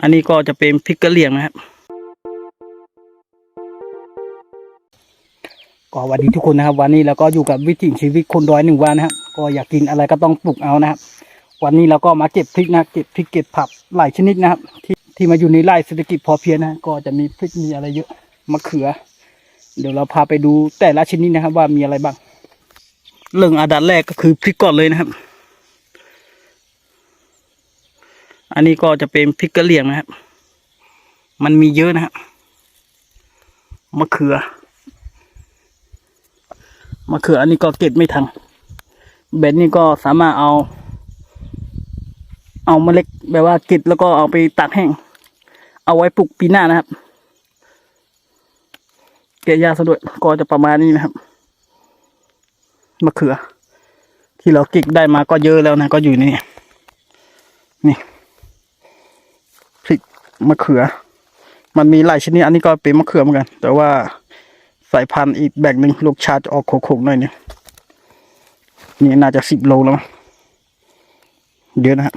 อันนี้ก็จะเป็นพริกกะเหรี่ยงนะครับ ก็สวัสดีทุกคนนะครับ วันนี้เราก็อยู่กับวิถีชีวิตคนดอยหนึ่งวันนะครับ ก็อยากกินอะไรก็ต้องปลูกเอานะครับ วันนี้เราก็มาเก็บพริกนะเก็บพริกเก็บผักหลายชนิดนะครับ ที่ที่มาอยู่ในไร่เศรษฐกิจพอเพียงนะก็จะมีพริกมีอะไรเยอะมะเขือ เดี๋ยวเราพาไปดูแต่ละชนิดนะครับ ว่ามีอะไรบ้าง เรื่องอันดับแรกก็คือพริกก่อนเลยนะครับ อันนี้ก็จะเป็นพริกกะเหรี่ยงนะครับ มันมีเยอะนะครับมะเขือมะเขืออันนี้ก็เก็บไม่ทันเบ็ดนี่ก็สามารถเอา เอาเมล็ดแบบว่าเก็บแล้วก็เอาไปตากแห้ง เอาไว้ปลูกปีหน้านะครับ เกะยาสะดวกก็จะประมาณนี้นะครับมะเขือ ที่เราเก็บได้มาก็เยอะแล้วนะ ก็อยู่ในนี่นี่ มะเขือ มันมีหลายชนิดอันนี้ก็เป็นมะเขือเหมือนกัน แต่ว่าสายพันธุ์อีกแบบหนึ่งลูกชาจะออกโขกๆหน่อยนึงนี่น่าจะสิบโลแล้วมั้งเยอะนะฮะ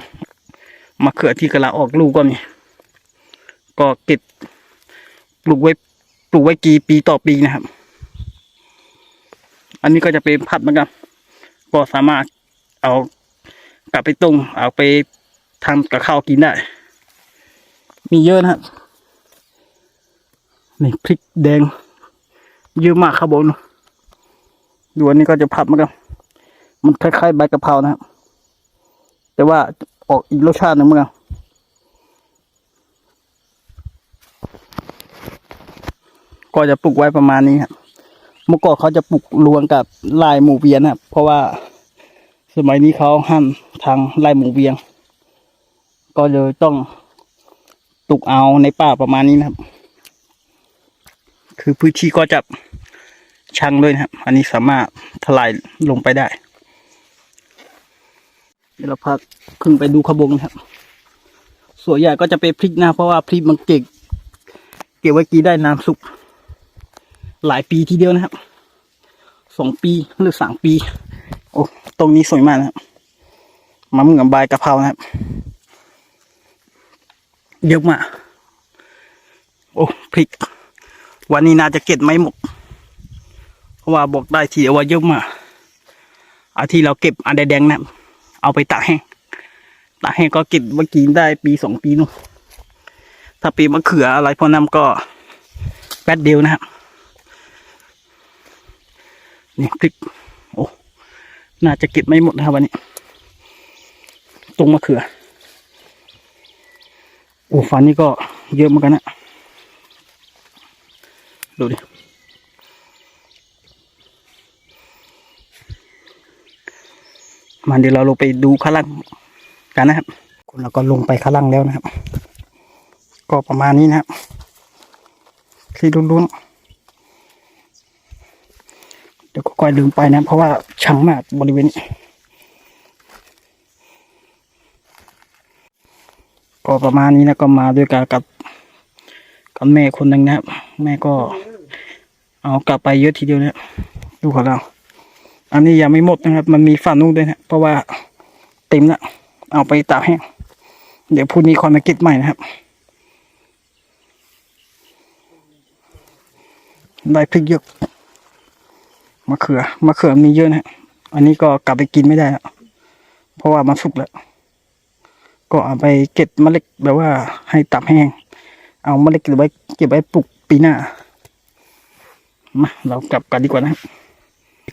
มะเขือที่กำลังออกลูกก็มีก็เก็บปลูกไว้ปลูกไว้กี่ปีต่อปีนะครับ อันนี้ก็จะเป็นผัดเหมือนกันก็สามารถเอากลับไปต้มเอาไปทำกับข้าวกินได้ มีเยอะนะครับ นี่พริกแดง เยอะมากครับผมดูอันนี้ก็จะผัดเหมือนกันมันคล้ายๆใบกะเพรานะครับ แต่ว่าออกอีกรสชาติหนึ่งเหมือนกันก็จะปลูกไว้ประมาณนี้ครับเมื่อก่อนเขาจะปลูกรวมกับลายหมูเวียนนะครับ เพราะว่าสมัยนี้เขาห้ามทางลายหมูเวียง ก็เลยต้อง ปลูกเอาในป่าประมาณนี้นะครับ คือพื้นที่ก็จะชังด้วยนะครับ อันนี้สามารถถลายลงไปได้ เดี๋ยวเราพักขึ้นไปดูขบงนะครับ ส่วนใหญ่ก็จะเป็นพริกนะ เพราะว่าพริกมันเก็บเก็บไว้กีได้นานสุก หลายปีทีเดียวนะครับสองปีหรือสามปี โอ้ ตรงนี้สวยมากนะครับมาเหมือนใบกะเพรานะครับ เยอะมาก โอ้พริก วันนี้น่าจะเก็บไม่หมด เพราะว่าบอกได้ทีว่าเยอะมากอาที่เราเก็บอันแดงๆนะเอาไปตากแห้ง ตากแห้งก็เก็บไว้กินได้ปีสองปีนู่น ถ้าปีมะเขืออะไรพวกนั้นก็แป๊ดเดียวนะครับ นี่พริก โอ้ น่าจะเก็บไม่หมดนะครับวันนี้ ตรงมะเขือ โอ้ฟันนี่ก็เยอะเหมือนกันนะดูดิมาเดี๋ยวเราลงไปดูข้างล่างกันนะครับคนเราก็ลงไปข้างล่างแล้วนะครับ ก็ประมาณนี้นะครับที่ลุ้นๆเดี๋ยวก็ค่อยลืมไปนะ เพราะว่าชังมากบริเวณนี้ ก็ประมาณนี้นะก็มาด้วยกันกับกับแม่คนหนึ่งนะครับ แม่ก็เอากลับไปเยอะทีเดียวเนี่ยดูของเรา อันนี้ยังไม่หมดนะครับ มันมีฝั่งนู้นด้วยนะเพราะว่าเต็มแล้วเอาไปตากแห้งเดี๋ยวพรุ่งนี้คอยมาเก็บใหม่นะครับได้พริกเยอะมะเขือมะเขือมีเยอะนะฮะอันนี้ก็กลับไปกินไม่ได้แล้วเพราะว่ามันสุกแล้ว ก็เอาไปเก็บเมล็ดแบบว่าให้ตับแห้ง เอาเมล็ดเก็บไว้เก็บไว้ปลูกปีหน้ามาเรากลับกันดีกว่านะครับ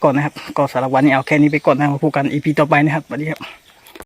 ก่อนนะครับ ก็สารวันนี้เอาแค่นี้ไปก่อนนะครับมาพบกันอีพีต่อไปนะครับสวัสดีครับ